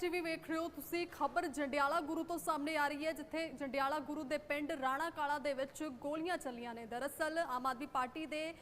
TV ਵੇਖ ਰਹੇ ਹੋ ਤੁਸੀਂ ਖਬਰ ਜੰਡਿਆਲਾ ਗੁਰੂ ਤੋਂ ਸਾਹਮਣੇ ਆ ਰਹੀ ਹੈ, ਜਿੱਥੇ ਜੰਡਿਆਲਾ ਗੁਰੂ ਦੇ ਪਿੰਡ ਰਾਣਾ ਕਾਲਾ ਦੇ ਵਿੱਚ ਗੋਲੀਆਂ ਚੱਲੀਆਂ ਨੇ। ਦਰਅਸਲ ਆਮ ਆਦਮੀ ਪਾਰਟੀ ਦੇ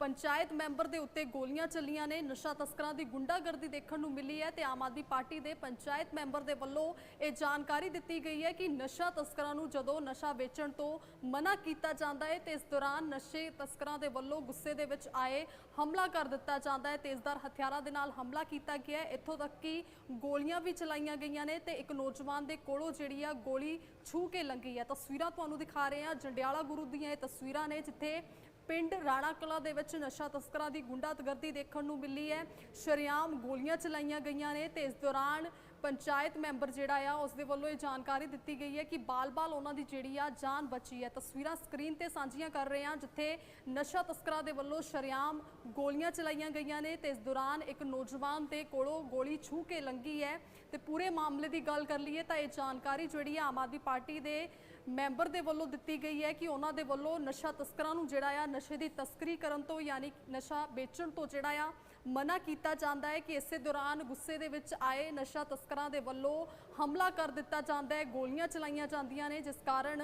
ਪੰਚਾਇਤ ਮੈਂਬਰ ਦੇ ਉੱਤੇ ਗੋਲੀਆਂ ਚੱਲੀਆਂ ਨੇ। ਨਸ਼ਾ ਤਸਕਰਾਂ ਦੀ ਗੁੰਡਾਗਰਦੀ ਦੇਖਣ ਨੂੰ ਮਿਲੀ ਹੈ ਤੇ ਆਮ ਆਦਮੀ ਪਾਰਟੀ ਦੇ ਪੰਚਾਇਤ ਮੈਂਬਰ ਦੇ ਵੱਲੋਂ ਇਹ ਜਾਣਕਾਰੀ ਦਿੱਤੀ ਗਈ ਹੈ ਕਿ ਨਸ਼ਾ ਤਸਕਰਾਂ ਨੂੰ ਜਦੋਂ ਨਸ਼ਾ ਵੇਚਣ ਤੋਂ ਮਨਾ ਕੀਤਾ ਜਾਂਦਾ ਹੈ, ਤੇ ਇਸ ਦੌਰਾਨ ਨਸ਼ੇ ਤਸਕਰਾਂ ਦੇ ਵੱਲੋਂ ਗੁੱਸੇ ਦੇ ਵਿੱਚ ਆਏ ਹਮਲਾ ਕਰ ਦਿੱਤਾ ਜਾਂਦਾ ਹੈ। ਤੇਜ਼ਧਾਰ ਹਥਿਆਰਾਂ ਦੇ ਨਾਲ ਹਮਲਾ ਕੀਤਾ ਗਿਆ ਹੈ। ਇੱਥੋਂ ਤੱਕ ਕਿ ਗੋਲੀਆਂ ਵੀ ਚਲਾਈਆਂ ਗਈਆਂ ਨੇ ਤੇ ਇੱਕ ਨੌਜਵਾਨ ਦੇ ਕੋਲੋਂ ਜਿਹੜੀ ਆ ਗੋਲੀ ਛੂ ਕੇ ਲੰਗੀ ਹੈ। ਤਸਵੀਰਾਂ ਤੁਹਾਨੂੰ ਦਿਖਾ ਰਹੇ ਹਾਂ। ਜੰਡਿਆਲਾ ਗੁਰੂ ਦੀਆਂ ਇਹ ਤਸਵੀਰਾਂ ਨੇ, ਜਿੱਥੇ ਪਿੰਡ ਰਾਣਾ ਕਲਾ ਦੇ ਵਿੱਚ ਨਸ਼ਾ ਤਸਕਰਾਂ ਦੀ ਗੁੰਡਾਗਰਦੀ ਦੇਖਣ ਨੂੰ ਮਿਲੀ ਹੈ। ਸ਼ਰੇਆਮ ਗੋਲੀਆਂ ਚਲਾਈਆਂ ਗਈਆਂ ਨੇ ਤੇ ਇਸ ਦੌਰਾਨ ਪੰਚਾਇਤ ਮੈਂਬਰ ਜਿਹੜਾ ਆ, ਉਸ ਦੇ ਵੱਲੋਂ ਇਹ ਜਾਣਕਾਰੀ ਦਿੱਤੀ ਗਈ ਹੈ ਕਿ ਬਾਲ-ਬਾਲ ਉਹਨਾਂ ਦੀ ਜਿਹੜੀ ਆ, ਜਾਨ ਬਚੀ ਹੈ। ਤਸਵੀਰਾਂ ਸਕਰੀਨ ਤੇ ਸਾਂਝੀਆਂ ਕਰ ਰਹੇ ਹਾਂ, ਜਿੱਥੇ ਨਸ਼ਾ ਤਸਕਰਾਂ ਦੇ ਵੱਲੋਂ ਸ਼ਰੇਆਮ ਗੋਲੀਆਂ ਚਲਾਈਆਂ ਗਈਆਂ ਨੇ ਤੇ ਇਸ ਦੌਰਾਨ ਇੱਕ ਨੌਜਵਾਨ ਦੇ ਕੋਲੋਂ ਗੋਲੀ ਛੂ ਕੇ ਲੰਗੀ ਹੈ ਤੇ ਪੂਰੇ ਮਾਮਲੇ ਦੀ ਗੱਲ ਕਰ ਲਈਏ ਤਾਂ ਇਹ ਜਾਣਕਾਰੀ ਜਿਹੜੀ ਹੈ ਆਮ ਆਦਮੀ ਪਾਰਟੀ ਦੇ ਮੈਂਬਰ ਦੇ ਵੱਲੋਂ ਦਿੱਤੀ ਗਈ ਹੈ ਕਿ ਉਹਨਾਂ ਦੇ ਵੱਲੋਂ ਨਸ਼ਾ ਤਸਕਰਾਂ ਨੂੰ ਜਿਹੜਾ ਆ, ਨਸ਼ੇ ਦੀ ਤਸਕਰੀ ਕਰਨ ਤੋਂ, ਯਾਨੀ ਨਸ਼ਾ ਵੇਚਣ ਤੋਂ ਜਿਹੜਾ ਆ ਮਨਾ ਕੀਤਾ ਜਾਂਦਾ ਹੈ ਕਿ ਇਸੇ ਦੌਰਾਨ ਗੁੱਸੇ ਦੇ ਵਿੱਚ ਆਏ ਨਸ਼ਾ ਤਸਕਰਾਂ ਦੇ ਵੱਲੋਂ ਹਮਲਾ ਕਰ ਦਿੱਤਾ ਜਾਂਦਾ ਹੈ ਗੋਲੀਆਂ ਚਲਾਈਆਂ ਜਾਂਦੀਆਂ ਨੇ ਜਿਸ ਕਾਰਨ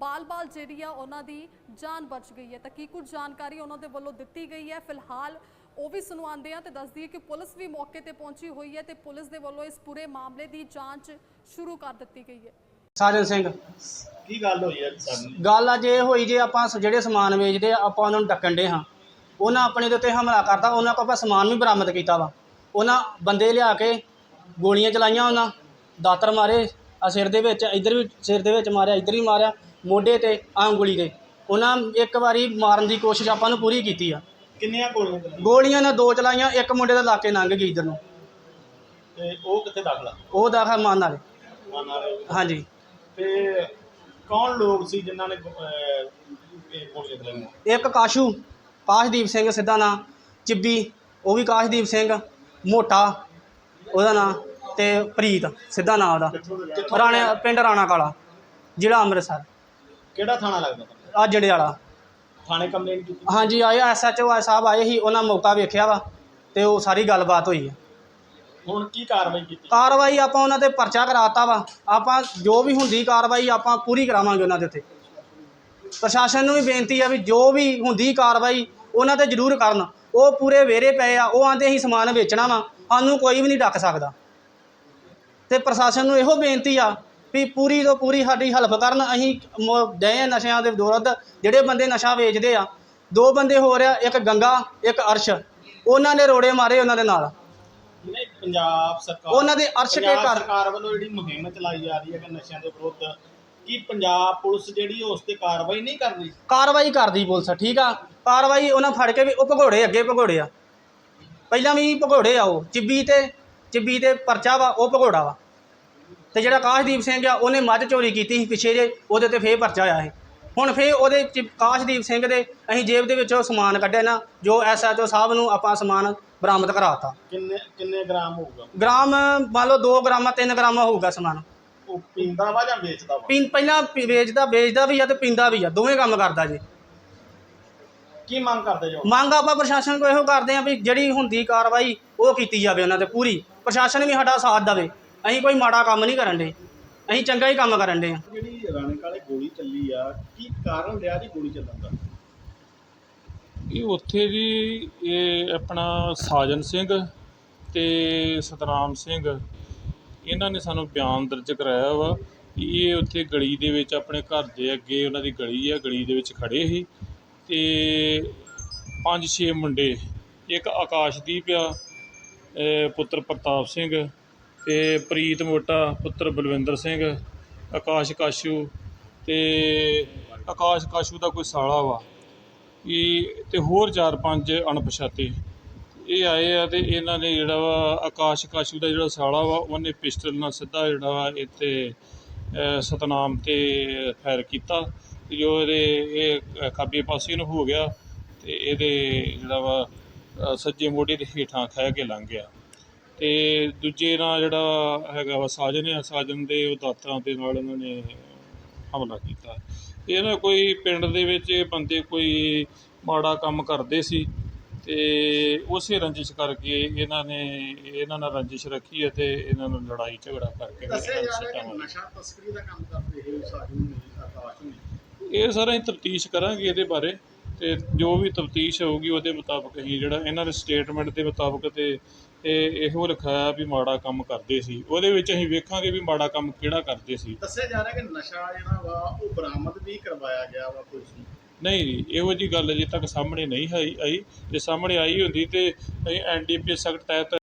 ਬਾਲ-ਬਾਲ ਜਿਹੜੀ ਆ ਉਹਨਾਂ ਦੀ ਜਾਨ ਬਚ ਗਈ ਹੈ। ਤਾਂ ਕੀ ਕੁਝ ਜਾਣਕਾਰੀ ਉਹਨਾਂ ਦੇ ਵੱਲੋਂ ਦਿੱਤੀ ਗਈ ਹੈ? ਫਿਲਹਾਲ ਉਹ ਵੀ ਸੁਣਵਾਉਂਦੇ ਆ ਤੇ ਦੱਸਦੀ ਹੈ ਕਿ ਪੁਲਿਸ ਵੀ ਮੌਕੇ ਤੇ ਪਹੁੰਚੀ ਹੋਈ ਹੈ ਤੇ ਪੁਲਿਸ ਦੇ ਵੱਲੋਂ ਇਸ ਪੂਰੇ ਮਾਮਲੇ ਦੀ ਜਾਂਚ ਸ਼ੁਰੂ ਕਰ ਦਿੱਤੀ ਗਈ ਹੈ। ਸਾਜਨ ਸਿੰਘ। ਕੀ ਗੱਲ ਹੋਈ ਹੈ ਸਾਨੂੰ ਗੱਲ ਅੱਜ ਇਹ ਹੋਈ ਜੇ ਆਪਾਂ ਜਿਹੜੇ ਸਮਾਨ ਵੇਚਦੇ ਆ ਆਪਾਂ ਉਹਨਾਂ ਨੂੰ ਡੱਕਣ ਦੇ ਹਾਂ। ਉਹਨਾਂ ਆਪਣੇ ਦੇ ਉੱਤੇ ਹਮਲਾ ਕਰਤਾ ਉਹਨਾਂ ਕੋਲ ਆਪਾਂ ਸਮਾਨ ਵੀ ਬਰਾਮਦ ਕੀਤਾ ਵਾ। ਉਹਨਾਂ ਬੰਦੇ ਲਿਆ ਕੇ ਗੋਲੀਆਂ ਚਲਾਈਆਂ ਉਹਨਾਂ ਦਾਤਰ ਮਾਰੇ ਆ ਸਿਰ ਦੇ ਵਿੱਚ ਇੱਧਰ ਵੀ ਸਿਰ ਦੇ ਵਿੱਚ ਮਾਰਿਆ ਇੱਧਰ ਵੀ ਮਾਰਿਆ ਮੋਢੇ ਤੇ ਆਹ ਉਂਗਲੀ ਤੇ। ਉਹਨਾਂ ਇੱਕ ਵਾਰੀ ਮਾਰਨ ਦੀ ਕੋਸ਼ਿਸ਼ ਆਪਾਂ ਨੂੰ ਪੂਰੀ ਕੀਤੀ ਆ। ਕਿੰਨੀਆਂ ਗੋਲੀਆਂ ਚੱਲੀਆਂ ਗੋਲੀਆਂ ਨੇ ਦੋ ਚਲਾਈਆਂ ਇੱਕ ਮੁੰਡੇ ਦਾ ਲਾ ਕੇ ਲੰਘ ਗਈ ਇੱਧਰ ਨੂੰ। ਤੇ ਉਹ ਕਿੱਥੇ ਦਾਖਲਾ ਉਹ ਦਾਖਲ ਮਾਨ ਵਾਲੇ। ਮਾਨਾ ਰਹੇ ਹਾਂਜੀ। ਤੇ ਕੌਣ ਲੋਕ ਸੀ ਜਿਨ੍ਹਾਂ ਨੇ ਗੋ- ਅਹ, ਇਹ ਗੋਲੀਆਂ ਚਲਾਈਆਂ? ਇੱਕ ਕਾਸ਼ੂ। ਕਾਸ਼ਦੀਪ ਸਿੰਘ ਸਿੱਧਾ ਨਾਂ ਚਿੱਬੀ ਉਹ ਵੀ ਕਾਸ਼ਦੀਪ ਸਿੰਘ ਮੋਟਾ ਉਹਦਾ ਨਾਂ ਤੇ ਪ੍ਰੀਤ ਸਿੱਧਾ ਨਾਂ ਉਹਦਾ। ਰਾਣੇ ਪਿੰਡ ਰਾਣਾ ਕਾਲਾ ਜ਼ਿਲ੍ਹਾ ਅੰਮ੍ਰਿਤਸਰ। ਕਿਹੜਾ ਥਾਣਾ ਲੱਗਦਾ? ਆ ਜੜੇ ਵਾਲਾ। ਥਾਣੇ ਕੰਪਲੇਂਟ ਕੀਤੀ? ਹਾਂਜੀ ਆਏ ਐਸਐਚਓ ਸਾਹਿਬ ਆਏ ਸੀ ਉਹਨਾਂ ਮੌਕਾ ਵੇਖਿਆ ਵਾ ਤੇ ਉਹ ਸਾਰੀ ਗੱਲਬਾਤ ਹੋਈ ਹੈ ਹੁਣ ਕੀ ਕਾਰਵਾਈ ਕੀਤੀ? ਕਾਰਵਾਈ ਆਪਾਂ ਉਹਨਾਂ ਤੇ ਪਰਚਾ ਕਰਾਤਾ ਵਾ। ਆਪਾਂ ਜੋ ਵੀ ਹੁੰਦੀ ਕਾਰਵਾਈ ਆਪਾਂ ਪੂਰੀ ਕਰਾਵਾਂਗੇ ਉਹਨਾਂ ਦੇ ਉੱਤੇ। ਪ੍ਰਸ਼ਾਸਨ ਨੂੰ ਵੀ ਬੇਨਤੀ ਆ ਵੀ ਜੋ ਵੀ ਹੁੰਦੀ ਕਾਰਵਾਈ ਉਹਨਾਂ ਤੇ ਜ਼ਰੂਰ ਕਰਨ। ਉਹ ਪੂਰੇ ਵੇਰੇ ਪਏ ਆ ਉਹ ਆਂਦੇ ਅਸੀਂ ਸਮਾਨ ਵੇਚਣਾ ਵਾ ਸਾਨੂੰ ਕੋਈ ਵੀ ਨਹੀਂ ਡੱਕ ਸਕਦਾ। ਤੇ ਪ੍ਰਸ਼ਾਸਨ ਨੂੰ ਇਹੋ ਬੇਨਤੀ ਆ ਵੀ ਪੂਰੀ ਤੋਂ ਪੂਰੀ ਸਾਡੀ ਹੈਲਪ ਕਰਨ ਅਸੀਂ ਡਏ ਆ ਨਸ਼ਿਆਂ ਦੇ ਵਿਰੁੱਧ ਜਿਹੜੇ ਬੰਦੇ ਨਸ਼ਾ ਵੇਚਦੇ ਆ ਦੋ ਬੰਦੇ ਹੋ ਰਿਹਾ ਇੱਕ ਗੰਗਾ ਇੱਕ ਅਰਸ਼। ਉਹਨਾਂ ਨੇ ਰੋੜੇ ਮਾਰੇ ਉਹਨਾਂ ਦੇ ਨਾਲ। ਨਹੀਂ ਪੰਜਾਬ ਸਰਕਾਰ ਉਹਨਾਂ ਦੇ ਅਰਸ਼ ਕੇ ਸਰਕਾਰ ਵੱਲੋਂ ਜਿਹੜੀ ਮੁਹਿੰਮ ਚਲਾਈ ਜਾ ਰਹੀ ਹੈ ਕਿ ਨਸ਼ਿਆਂ ਦੇ ਵਿਰੁੱਧ ਕੀ ਪੰਜਾਬ ਪੁਲਿਸ ਜਿਹੜੀ ਉਸ ਤੇ ਕਾਰਵਾਈ ਨਹੀਂ ਕਰ ਰਹੀ? ਕਾਰਵਾਈ ਕਰਦੀ ਪੁਲਿਸ ਠੀਕ ਆ? ਕਾਰਵਾਈ ਉਹਨਾਂ ਫੜ ਕੇ ਵੀ ਉਹ ਭਗੌੜੇ ਅੱਗੇ ਭਗੌੜੇ ਆ। ਪਹਿਲਾਂ ਵੀ ਭਗੌੜੇ ਆ ਉਹ ਚਿੱਬੀ ਤੇ ਚਿੱਬੀ ਤੇ ਪਰਚਾ ਵਾ ਉਹ ਭਗੌੜਾ ਵਾ। ਤੇ ਜਿਹੜਾ ਕਾਸ਼ਦੀਪ ਸਿੰਘ ਆ ਉਹਨੇ ਮੱਝ ਚੋਰੀ ਕੀਤੀ ਸੀ ਪਿੱਛੇ ਜੇ ਉਹਦੇ ਤੇ ਫੇਰ ਪਰਚਾ ਆਇਆ ਸੀ। ਹੁਣ ਫੇਰ ਉਹਦੇ ਚ ਕਾਸ਼ਦੀਪ ਸਿੰਘ ਦੇ ਅਸੀਂ ਜੇਬ ਦੇ ਵਿੱਚੋਂ ਸਮਾਨ ਕੱਢਿਆ ਨਾ ਜੋ ਐਸਐਚਓ ਸਾਹਿਬ ਨੂੰ ਆਪਾਂ ਸਮਾਨ ਬਰਾਮਦ ਕਰਾਤਾ। ਕਿੰਨੇ ਕਿੰਨੇ ਗ੍ਰਾਮ ਹੋਊਗਾ? ਗ੍ਰਾਮ ਮੰਨ ਲਓ 2 ਗ੍ਰਾਮ 3 ਗ੍ਰਾਮ ਹੋਊਗਾ ਸਮਾਨ। ਉਹ ਪੀਂਦਾ ਵਾ ਜਾਂ ਵੇਚਦਾ ਵਾ? ਪੀਂ ਪਹਿਲਾਂ ਪੀ- ਵੇਚਦਾ ਵੇਚਦਾ ਵੀ ਆ ਤੇ ਪੀਂਦਾ ਵੀ ਆ ਦੋਵੇਂ ਕੰਮ ਕਰਦਾ ਜੀ। ਕੀ ਮੰਗ ਕਰਦੇ ਜੋ? ਮੰਗ ਆਪਾਂ ਪ੍ਰਸ਼ਾਸਨ ਕੋਲ ਇਹੋ ਕਰਦੇ ਆਂ ਵੀ ਜਿਹੜੀ ਹੁੰਦੀ ਕਾਰਵਾਈ ਉਹ ਕੀਤੀ ਜਾਵੇ ਉਹਨਾਂ ਤੇ ਪੂਰੀ। ਪ੍ਰਸ਼ਾਸਨ ਵੀ ਸਾਡਾ ਸਾਥ ਦੇਵੇ। ਅਸੀਂ ਕੋਈ ਮਾੜਾ ਕੰਮ ਨਹੀਂ ਕਰਨ ਦੇ। ਅਸੀਂ ਚੰਗਾ ਹੀ ਕੰਮ ਕਰਨ ਦੇ ਆ। ਜਿਹੜੀ ਰਾਣੇ ਕਾਲੇ ਗੋਲੀ ਚੱਲੀ ਆ ਕੀ ਕਾਰਨ ਰਿਹਾ ਜੀ ਗੋਲੀ ਚੱਲਣ ਦਾ? ਇਹ ਉੱਥੇ ਜੀ ਇਹ ਆਪਣਾ ਸਾਜਨ ਸਿੰਘ ਤੇ ਸਤਨਾਮ ਸਿੰਘ ਇਹਨਾਂ ਨੇ ਸਾਨੂੰ ਬਿਆਨ ਦਰਜ ਕਰਾਇਆ ਵਾ ਕਿ ਇਹ ਉੱਥੇ ਗਲੀ ਦੇ ਵਿੱਚ ਆਪਣੇ ਘਰ ਦੇ ਅੱਗੇ ਉਹਨਾਂ ਦੀ ਗਲੀ ਆ, ਗਲੀ ਦੇ ਵਿੱਚ ਖੜ੍ਹੇ ਸੀ ਅਤੇ ਪੰਜ ਛੇ ਮੁੰਡੇ, ਇੱਕ ਆਕਾਸ਼ਦੀਪ ਆ ਇਹ ਪੁੱਤਰ ਪ੍ਰਤਾਪ ਸਿੰਘ ਅਤੇ ਪ੍ਰੀਤ ਮੋਟਾ ਪੁੱਤਰ ਬਲਵਿੰਦਰ ਸਿੰਘ, ਆਕਾਸ਼ ਕਾਸ਼ੂ ਅਤੇ ਆਕਾਸ਼ ਕਾਸ਼ੂ ਦਾ ਕੋਈ ਸਾਲਾ ਵਾ ਇਹ ਤੇ ਹੋਰ ਚਾਰ ਪੰਜ ਅਣਪਛਾਤੇ। ਇਹ ਆਏ ਆ ਤੇ ਇਹਨਾਂ ਨੇ ਜਿਹੜਾ ਵਾ ਆਕਾਸ਼ ਕਾਸ਼ੂ ਦਾ ਜਿਹੜਾ ਸਾਲਾ ਵਾ, ਉਹਨੇ ਪਿਸਟਲ ਨਾਲ ਸਿੱਧਾ ਜਿਹੜਾ ਵਾ ਇੱਥੇ ਸਤਨਾਮ ਤੇ ਫਾਇਰ ਕੀਤਾ ਤੇ ਜੋ ਇਹਦੇ, ਇਹ ਖੱਬੇ ਪਾਸੇ ਨੂੰ ਹੋ ਗਿਆ ਤੇ ਇਹਦੇ ਜਿਹੜਾ ਵਾ ਸੱਜੇ ਮੋਢੇ ਦੇ ਹੇਠਾਂ ਖਹਿ ਕੇ ਲੰਘ ਗਿਆ। ਤੇ ਦੂਜੇ ਨਾਲ ਜਿਹੜਾ ਹੈਗਾ ਵਾ ਸਾਜਨ ਆ, ਸਾਜਨ ਦੇ ਉਹ ਦਾਤਰਾਂ ਦੇ ਨਾਲ ਇਹਨਾਂ ਨੇ ਹਮਲਾ ਕੀਤਾ। ਇਹ ਨਾ ਕੋਈ ਪਿੰਡ ਦੇ ਵਿੱਚ ਬੰਦੇ ਕੋਈ ਮਾੜਾ ਕੰਮ ਕਰਦੇ ਸੀ ਤੇ ਉਸੇ ਰੰਜਿਸ਼ ਕਰਕੇ ਇਹਨਾਂ ਨੇ ਇਹਨਾਂ ਨਾਲ ਰੰਜਿਸ਼ ਰੱਖੀ ਹੈ ਤੇ ਇਹਨਾਂ ਨੂੰ ਲੜਾਈ ਝਗੜਾ ਕਰਕੇ ਦੱਸਿਆ ਜਾ ਰਿਹਾ ਕਿ। ਨਸ਼ਾ ਤਸਕਰੀ ਦਾ ਕੰਮ ਕਰਦੇ ਇਹ ਸਾਰਾ ਹੀ ਤਫਤੀਸ਼ ਕਰਾਂਗੇ ਇਹਦੇ ਬਾਰੇ ਤੇ ਜੋ ਵੀ ਤਫਤੀਸ਼ ਹੋਊਗੀ ਉਹਦੇ ਮੁਤਾਬਕ ਹੀ ਜਿਹੜਾ ਇਹਨਾਂ ਦੇ ਸਟੇਟਮੈਂਟ ਦੇ ਮੁਤਾਬਕ ਤੇ ਇਹ ਇਹੋ ਲਿਖਾਇਆ ਵੀ ਮਾੜਾ ਕੰਮ ਕਰਦੇ ਸੀ। ਉਹਦੇ ਵਿੱਚ ਅਸੀਂ ਵੇਖਾਂਗੇ ਵੀ ਮਾੜਾ ਕੰਮ ਕਿਹੜਾ ਕਰਦੇ ਸੀ। ਦੱਸਿਆ ਜਾ ਰਿਹਾ ਕਿ ਨਸ਼ਾ ਜਿਹੜਾ ਵਾ ਉਹ ਬਰਾਮਦ ਵੀ ਕਰਵਾਇਆ ਗਿਆ ਵਾ ਪੁਲਿਸ ਨੂੰ। ਨਹੀਂ ਜੀ ਇਹੋ ਜਿਹੀ ਗੱਲ ਅਜੇ ਤੱਕ ਸਾਹਮਣੇ ਨਹੀਂ ਆਈ ਆਈ। ਜੇ ਸਾਹਮਣੇ ਆਈ ਹੁੰਦੀ ਤਾਂ ਤੇ ਅਸੀਂ ਐਨਡੀਪੀਐਸ ਐਕਟ ਤਹਿਤ